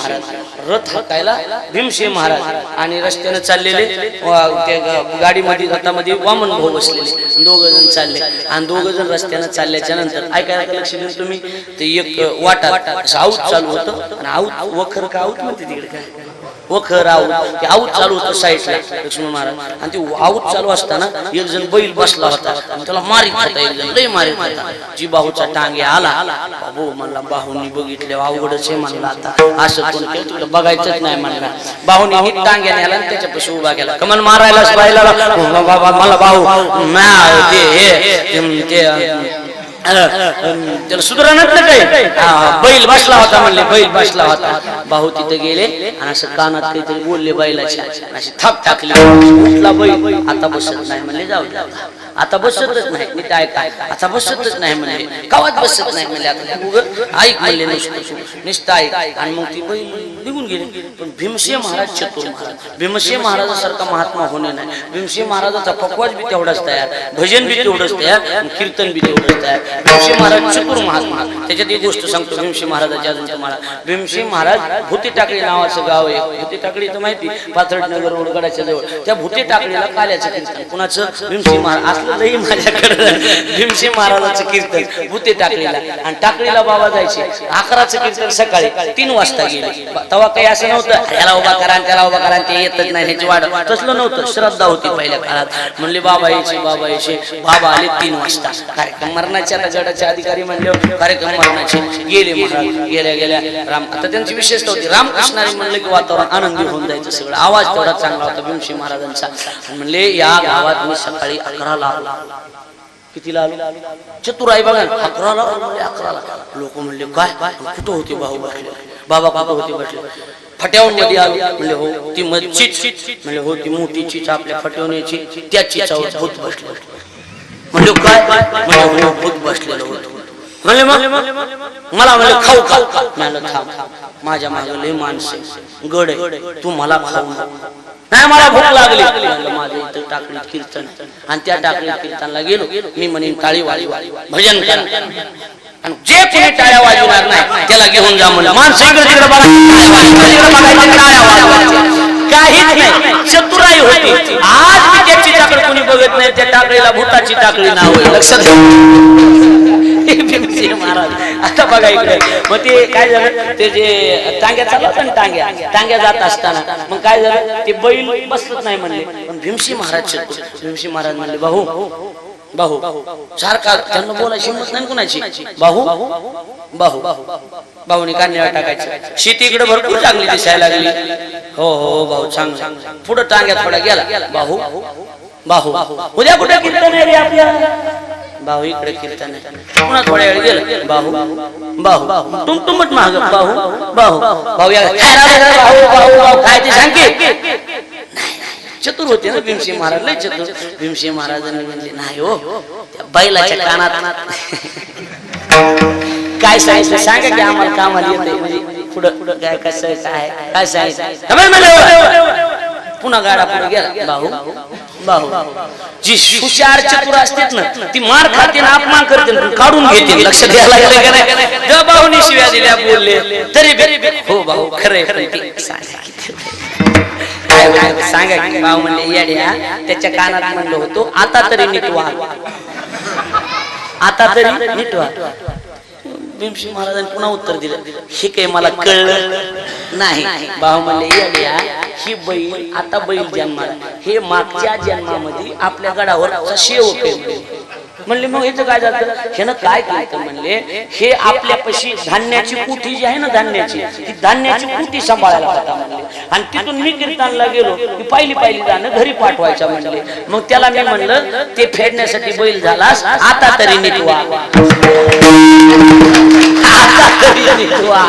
महाराज. रथ हाकायला भीमसेन महाराज. आणि रस्त्यानं चाललेले गाडीमध्ये रथामध्ये वामन भाऊ बसलेले. दोघ जण चालले. आणि दोघ जण रस्त्यानं चालल्याच्या नंतर ऐकायला लक्ष देऊन तुम्ही ते एक वाटा असं आऊत चालू होतं. आणि आऊत वखर का आऊत म्हणते तिकडे? काय वखर आऊत ते आऊत चालू होतं साईडला लक्ष्मण महाराज. आणि ते आऊत चालू असताना एक जण बैल बसला होता. त्याला मारी होता एक जण लय मारी होता. जी बाहूचा टांगे आला बाबू म्हणला बाहूनी बघितले अवघडच आहे म्हणला आता. असं कोण केलं? तुला बघायचंच नाही म्हणला. बाहूनी ही टांगे आला आणि त्याच्यापाशी उभा केला. कमन मारायलाच बायला हो, बाबा मला बाहू म्या- हे ते त्याला सुधारणत काय बैल बसला होता म्हणले बैल बसला होता. भाऊ तिथे गेले आणि असं कानात काहीतरी बोलले बैलाच्या. असे अशी थाप टाकली उठला बैल आता बसत नाही म्हणले जाऊ जाऊ आता बसतच नाही. मी काय काय? आता बसतच नाही म्हणले. गावात बसत नाही म्हणले आता. तू उगं ऐक म्हणले नुसतं नुसतं ऐक आणि मग ती बैल निघून गेली. पण भीमसेन महाराज चतुर महाराज. भीमसेन महाराजासारखा महात्मा होणे नाही. भीमसेन महाराजाचा पकवाज बी तेवढाच तयार. भजन बी तेवढंच तयार. कीर्तन बी तेवढंच तयार. भीमसेन महाराज चतुर महात्मा. त्याच्यात एक गोष्ट सांगतो भीमशी महाराजाची अजून तुम्हाला. भीमशी महाराज भूती टाकळी नावाचं गाव आहे. भूती टाकळी तर माहिती पाथर्ड नगर रोडगडाच्या जवळ. त्या भूती टाकळीला काल्याचं कीर्तन. कुणाचं? भीमशी महाराज. असलेलंही माझ्याकडे. भीमशी महाराजाचं कीर्तन. भूती टाकळीला. आणि टाकळीला बाबा जायचे. अकराचं कीर्तन सकाळी तीन वाजता गेले. तेव्हा काही असं नव्हतं. याला उभा करा त्याला उभा करा ते येतच नाही ह्याची वाढ तसलं नव्हतं. श्रद्धा होती पहिल्या काळात. म्हणले बाबा यायचे बाबा यायचे. बाबा आले तीन वाजता. कार्यक्रम मरणाच्या गडाचे अधिकारी म्हणले कार्यक्रम मरणाचे गेले महाराज. गेल्या गेल्या राम आता त्यांची विशेषता होती रामकृष्णाने म्हणलं की वातावरण आनंदी होऊन जायचं सगळं. आवाज तेवढा चांगला होता भीमशी महाराजांचा. म्हणले या गावात मी सकाळी अकराला आलो. कितीला आलो? चतुराई बघा अकराला म्हणले, अकराला. लोक म्हणले काय? कुठं होते भाऊ बसले बाबा बाबा होते बसले फट्यावर मध्ये आलो. म्हणले हो ती मस्जिद म्हणले हो ती मोठी चीच आपल्या फटवण्याची त्या चिचावर भूत बसले. म्हणले काय? म्हणले हो भूत बसलेलं होतं. म्हणले मला म्हणले खाऊ खाऊ. म्हणलं थांब माझ्या मागे लय माणसे गड. तू मला खाऊ. नाही मला भूक लागली. माझं इथं टाकली कीर्तन. आणि त्या टाकली कीर्तनला गेलो. मी म्हणेन टाळी वाळी भजन करा. आणि जे कोणी टाळ्या वाजवणार नाही त्याला घेऊन जा म्हणलं. माणसं इकडे तिकडे बघा. काहीच नाही. चतुराई होती. आज त्याची टाकळी कोणी बघत नाही त्या टाकळीला भूताची टाकळी नाव लक्षात महाराज. आता बघा इकडे. मग ते काय झालं? ते जे टांग्या चालत ना टांग्या टांग्या जात असताना. मग काय झालं? ते बैल बसत नाही म्हणले. पण भीमशी महाराज. भीमशी महाराज म्हणले भाऊ बाहू सारखा त्यांना बोलायची हिंमत नाही कुणाची. बाहू बाहू भाऊने कान्यावर टाकायचं. शेती इकडे भरपूर चांगली दिसायला लागली. हो हो भाऊ चांगलं. पुढे टांग्या थोडा गेला. बाहू बाहू उद्या कुठे कीर्तन आहे आपल्या? बाहू इकडे कीर्तन आहे. पुन्हा थोड्या वेळ गेलं. बाहू बाहू. तुम तुमच महाग बाहू बाहू. भाऊ या खायला बाहू बाहू बाहू. खायचे सांगे चतुर होते ना भीमसिंह महाराज. लय चतुर. भीमसिंह महाराजांनी म्हणले नाही हो त्या बैलाच्या कानात. काय सांगितलं? सांगा की आम्हाला कामाला येते म्हणजे पुढं पुढं काय कसं काय काय सांगितलं? पुन्हा गाडा पुढे गेला. भाऊ जी हुशार चतुर असतात ना ती मार खाते ना अपमान करते ना, काढून घेते. लक्ष द्यायला लागलं का नाही? भाऊनी शिव्या दिल्या बोलले. तरी हो भाऊ खरे सांगा की भाऊ म्हणले येड्या त्याच्या कानात म्हणलं होतो आता तरी नीट वाग आता तरी नीट वाग भीमसिंह महाराजांनी पुन्हा उत्तर दिलं. हे काही मला कळलं नाही. भाऊ म्हणले येड्या ही बैल आता बैल जन्माला. हे मागच्या जन्मामध्ये आपल्या गडावर शेवक म्हणले मग याचं काय झालं? ह्यानं काय केलं? म्हणले हे आपल्यापाशी धान्याची कुठी जी आहे ना धान्याची ती धान्याची कुठी सांभाळायला होता. म्हणले. आणि तिथून मी कीर्तनला गेलो की पहिली पहिली जाणं घरी पाठवायचं म्हणले. मग त्याला मी म्हणलं ते फेडण्यासाठी बैल झालास आता तरी नीट